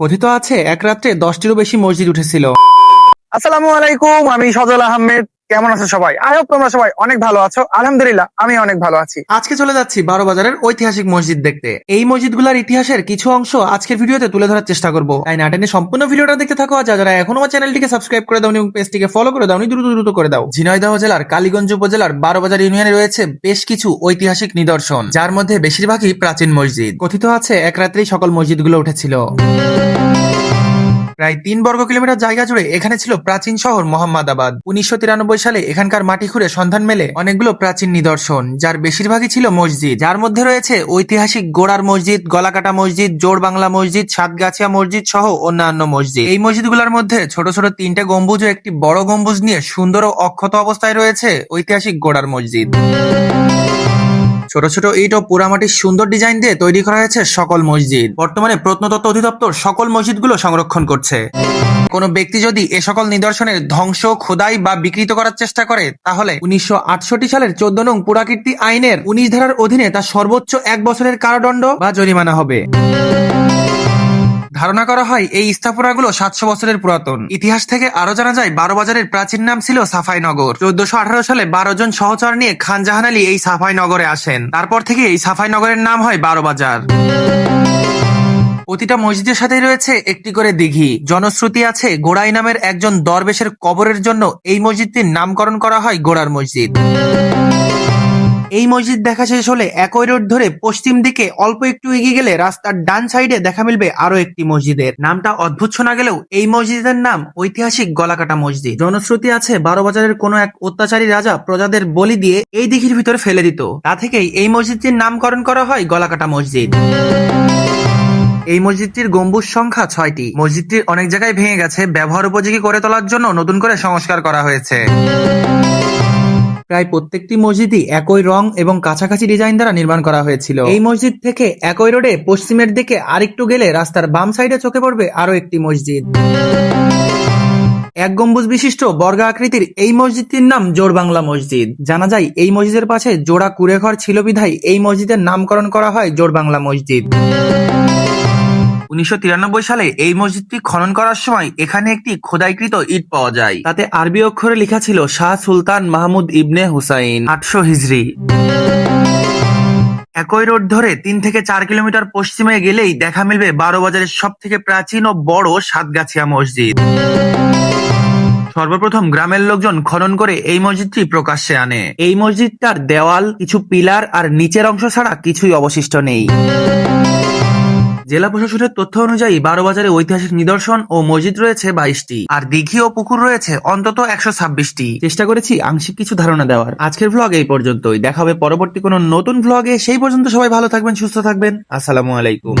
কথিত আছে এক রাত্রে দশটিরও বেশি মসজিদ উঠেছিল। আসসালামু আলাইকুম আমি সজল আহমেদ। কেমন আছো সবাই? আই হোপ তোমরা সবাই অনেক ভালো আছো। আলহামদুলিল্লাহ, আমি অনেক ভালো আছি। আজকে চলে যাচ্ছি বারো বাজারের ঐতিহাসিক মসজিদ দেখতে। এই মসজিদগুলোর ইতিহাসের কিছু অংশ আজকের ভিডিওতে তুলে ধরার চেষ্টা করব। তাই না, টেনে সম্পূর্ণ ভিডিওটা দেখতে থাকো, আর যারা এখনও আমার চ্যানেলটিকে সাবস্ক্রাইব করে দাও এবং পেজটিকে ফলো করে দাও দ্রুত দ্রুত করে দাও। ঝিনাইদহ জেলার কালীগঞ্জ উপজেলার বারো বাজার ইউনিয়নে রয়েছে বেশ কিছু ঐতিহাসিক নিদর্শন, যার মধ্যে বেশিরভাগই প্রাচীন মসজিদ। কথিত আছে, এক রাত্রেই সকল মসজিদগুলো উঠেছিল। প্রায় তিন বর্গ কিলোমিটার জায়গা জুড়ে এখানে ছিল প্রাচীন শহর মোহাম্মদাবাদ। উনিশশো তিরানব্বই সালে এখানকার মাটি খুঁড়ে সন্ধান মেলে অনেকগুলো প্রাচীন নিদর্শন, যার বেশিরভাগই ছিল মসজিদ। যার মধ্যে রয়েছে ঐতিহাসিক গোড়ার মসজিদ, গলাকাটা মসজিদ জোড় বাংলা মসজিদ, সাতগাছিয়া মসজিদ সহ অন্যান্য মসজিদ। এই মসজিদগুলোর মধ্যে ছোট ছোট তিনটে গম্বুজ ও একটি বড় গম্বুজ নিয়ে সুন্দর ও অক্ষত অবস্থায় রয়েছে ঐতিহাসিক গোড়ার মসজিদ। ছোট ছোট ইট ও পোড়ামাটির সুন্দর ডিজাইন দিয়ে তৈরি করা হয়েছে সকল মসজিদ। বর্তমানে প্রত্নতত্ত্ব অধিদপ্তর সকল মসজিদগুলো সংরক্ষণ করছে। কোনো ব্যক্তি যদি এ সকল নিদর্শনের ধ্বংস, খোদাই বা বিকৃত করার চেষ্টা করে, তাহলে উনিশশো আটষট্টি সালের চোদ্দ নং পুরাকীর্তি আইনের উনিশ ধারার অধীনে তা সর্বোচ্চ এক বছরের কারাদণ্ড বা জরিমানা হবে। ধারণা করা হয় এই স্থাপনাগুলো সাতশো বছরের পুরাতন। ইতিহাস থেকে আরও জানা যায়, বারো বাজারের প্রাচীন নাম ছিল সাফাইনগর। চোদ্দশো আঠারো সালে বারো জন সহচর নিয়ে খান জাহান আলী এই সাফাইনগরে আসেন। তারপর থেকে এই সাফাইনগরের নাম হয় বারো বাজার। প্রতিটা মসজিদের সাথেই রয়েছে একটি করে দিঘি। জনশ্রুতি আছে গোড়াই নামের একজন দরবেশের কবরের জন্য এই মসজিদটির নামকরণ করা হয় গোড়ার মসজিদ। এই মসজিদ দেখা শেষ হলে একই রোড ধরে পশ্চিম দিকে অল্প একটু এগিয়ে গেলে রাস্তার ডান সাইডে দেখা মিলবে আরও একটি মসজিদের। নামটা অদ্ভুত শোনা গেলেও এই মসজিদের নাম ঐতিহাসিক গলাকাটা মসজিদ। জনশ্রুতি আছে বারো বাজারের কোনো এক অত্যাচারী রাজা প্রজাদের বলি দিয়ে এই দিঘির ভিতরে ফেলে দিত। তা থেকেই এই মসজিদটির নামকরণ করা হয় গলাকাটা মসজিদ। এই মসজিদটির গম্বুজ সংখ্যা ছয়টি। মসজিদটির অনেক জায়গায় ভেঙে গেছে, ব্যবহার উপযোগী করে তোলার জন্য নতুন করে সংস্কার করা হয়েছে। প্রায় প্রত্যেকটি মসজিদই একই রং এবং কাছাকাছি ডিজাইন দ্বারা নির্মাণ করা হয়েছিল। এই মসজিদ থেকে একই রোডে পশ্চিমের দিকে আরেকটু গেলে রাস্তার বাম সাইডে চোখে পড়বে আরও একটি মসজিদ। এক গম্বুজ বিশিষ্ট বর্গা আকৃতির এই মসজিদটির নাম জোড় বাংলা মসজিদ। জানা যায়, এই মসজিদের পাশে জোড়া কুড়েঘর ছিল বিধায় এই মসজিদের নামকরণ করা হয় জোড় বাংলা মসজিদ। উনিশশো তিরানব্বই সালে এই মসজিদটি খনন করার সময় এখানে একটি খোদাইকৃত ইট পাওয়া যায়। তাতে আরবি অক্ষরে লেখা ছিল, শাহ সুলতান মাহমুদ ইবনে হুসাইন আটশো হিজরি। একই রোড ধরে তিন থেকে চার কিলোমিটার পশ্চিমে গেলেই দেখা মিলবে বারো বাজারের সব থেকে প্রাচীন ও বড় সাতগাছিয়া মসজিদ। সর্বপ্রথম গ্রামের লোকজন খনন করে এই মসজিদটি প্রকাশ্যে আনে। এই মসজিদটার দেওয়াল, কিছু পিলার আর নিচের অংশ ছাড়া কিছুই অবশিষ্ট নেই। জেলা প্রশাসনের তথ্য অনুযায়ী বারো বাজারে ঐতিহাসিক নিদর্শন ও মসজিদ রয়েছে বাইশটি। আর দীঘি ও পুকুর রয়েছে অন্তত একশো ছাব্বিশটি। চেষ্টা করেছি আংশিক কিছু ধারণা দেওয়ার। আজকের ভ্লগ এই পর্যন্তই। দেখা হবে পরবর্তী কোন নতুন ভ্লগে সেই পর্যন্ত সবাই ভালো থাকবেন, সুস্থ থাকবেন। আসসালামু আলাইকুম।